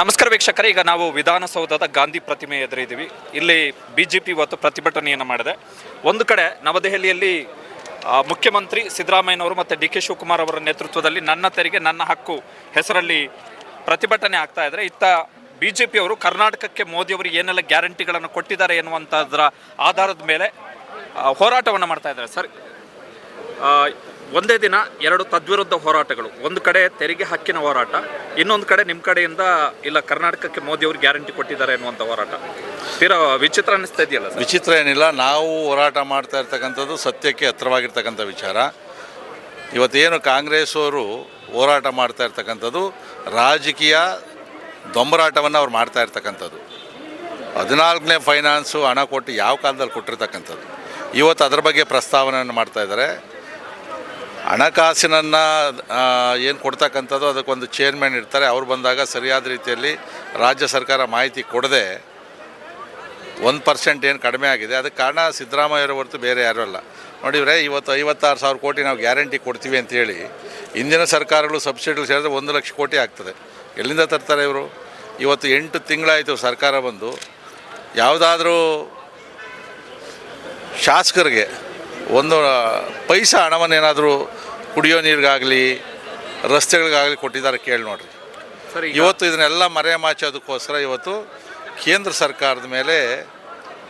ನಮಸ್ಕಾರ ವೀಕ್ಷಕರೇ, ಈಗ ನಾವು ವಿಧಾನಸೌಧದ ಗಾಂಧಿ ಪ್ರತಿಮೆ ಎದುರಿದ್ದೀವಿ. ಇಲ್ಲಿ ಬಿ ಜೆ ಪಿ ಇವತ್ತು ಪ್ರತಿಭಟನೆಯನ್ನು ಮಾಡಿದೆ. ಒಂದು ಕಡೆ ನವದೆಹಲಿಯಲ್ಲಿ ಮುಖ್ಯಮಂತ್ರಿ ಸಿದ್ದರಾಮಯ್ಯನವರು ಮತ್ತು ಡಿ ಕೆ ಶಿವಕುಮಾರ್ ಅವರ ನೇತೃತ್ವದಲ್ಲಿ ನನ್ನ ತೆರಿಗೆ, ನನ್ನ ಹಕ್ಕು ಹೆಸರಲ್ಲಿ ಪ್ರತಿಭಟನೆ ಆಗ್ತಾ ಇದ್ದರೆ ಇತ್ತ ಬಿ ಜೆ ಪಿಯವರು ಕರ್ನಾಟಕಕ್ಕೆ ಮೋದಿಯವರು ಏನೆಲ್ಲ ಗ್ಯಾರಂಟಿಗಳನ್ನು ಕೊಟ್ಟಿದ್ದಾರೆ ಎನ್ನುವಂಥದ್ರ ಆಧಾರದ ಮೇಲೆ ಹೋರಾಟವನ್ನು ಮಾಡ್ತಾ ಇದ್ದಾರೆ. ಸರ್ ಒಂದೇ ದಿನ ಎರಡು ತದ್ವಿರುದ್ಧ ಹೋರಾಟಗಳು. ಒಂದು ಕಡೆ ತೆರಿಗೆ ಹಕ್ಕಿನ ಹೋರಾಟ, ಇನ್ನೊಂದು ಕಡೆ ನಿಮ್ಮ ಕಡೆಯಿಂದ ಇಲ್ಲ ಕರ್ನಾಟಕಕ್ಕೆ ಮೋದಿ ಅವರು ಗ್ಯಾರಂಟಿ ಕೊಟ್ಟಿದ್ದಾರೆ ಅನ್ನುವಂಥ ಹೋರಾಟ. ತೀರಾ ವಿಚಿತ್ರ ಅನ್ನಿಸ್ತಾ ಇದೆಯಲ್ಲ ವಿಚಿತ್ರ ಏನಿಲ್ಲ, ನಾವು ಹೋರಾಟ ಮಾಡ್ತಾ ಇರ್ತಕ್ಕಂಥದ್ದು ಸತ್ಯಕ್ಕೆ ಹತ್ರವಾಗಿರ್ತಕ್ಕಂಥ ವಿಚಾರ. ಇವತ್ತೇನು ಕಾಂಗ್ರೆಸ್ ಅವರು ಹೋರಾಟ ಮಾಡ್ತಾ ಇರ್ತಕ್ಕಂಥದ್ದು, ರಾಜಕೀಯ ದೊಂಬರಾಟವನ್ನು ಅವ್ರು ಮಾಡ್ತಾ ಇರ್ತಕ್ಕಂಥದ್ದು. ಹದಿನಾಲ್ಕನೇ ಫೈನಾನ್ಸು ಹಣ ಕೊಟ್ಟು ಯಾವ ಕಾಲದಲ್ಲಿ ಕೊಟ್ಟಿರ್ತಕ್ಕಂಥದ್ದು. ಇವತ್ತು ಅದರ ಬಗ್ಗೆ ಪ್ರಸ್ತಾವನೆಯನ್ನು ಮಾಡ್ತಾ ಇದ್ದಾರೆ. ಹಣಕಾಸಿನನ್ನು ಏನು ಕೊಡ್ತಕ್ಕಂಥದ್ದು ಅದಕ್ಕೊಂದು ಚೇರ್ಮನ್ ಇರ್ತಾರೆ. ಅವ್ರು ಬಂದಾಗ ಸರಿಯಾದ ರೀತಿಯಲ್ಲಿ ರಾಜ್ಯ ಸರ್ಕಾರ ಮಾಹಿತಿ ಕೊಡದೆ ಒಂದು ಪರ್ಸೆಂಟ್ ಏನು ಕಡಿಮೆ ಆಗಿದೆ. ಅದಕ್ಕೆ ಕಾರಣ ಸಿದ್ದರಾಮಯ್ಯರ ಹೊರತು ಬೇರೆ ಯಾರೂ ಅಲ್ಲ. ನೋಡಿದರೆ ಇವತ್ತು ಐವತ್ತಾರು ಸಾವಿರ ಕೋಟಿ ನಾವು ಗ್ಯಾರಂಟಿ ಕೊಡ್ತೀವಿ ಅಂತೇಳಿ ಇಂದಿನ ಸರ್ಕಾರಗಳು ಸಬ್ಸಿಡಿಗಳು ಸೇರಿದ್ರೆ ಒಂದು ಲಕ್ಷ ಕೋಟಿ ಆಗ್ತದೆ. ಎಲ್ಲಿಂದ ತರ್ತಾರೆ ಇವರು? ಇವತ್ತು ಎಂಟು ತಿಂಗಳಾಯಿತು ಸರ್ಕಾರ ಬಂದು. ಯಾವುದಾದ್ರೂ ಶಾಸಕರಿಗೆ ಒಂದು ಪೈಸಾ ಹಣವನ್ನೇನಾದರೂ ಕುಡಿಯೋ ನೀರಿಗಾಗಲಿ ರಸ್ತೆಗಳಿಗಾಗಲಿ ಕೊಟ್ಟಿದ್ದಾರೆ ಕೇಳಿ ನೋಡ್ರಿ. ಇವತ್ತು ಇದನ್ನೆಲ್ಲ ಮರೆಮಾಚೋದಕ್ಕೋಸ್ಕರ ಇವತ್ತು ಕೇಂದ್ರ ಸರ್ಕಾರದ ಮೇಲೆ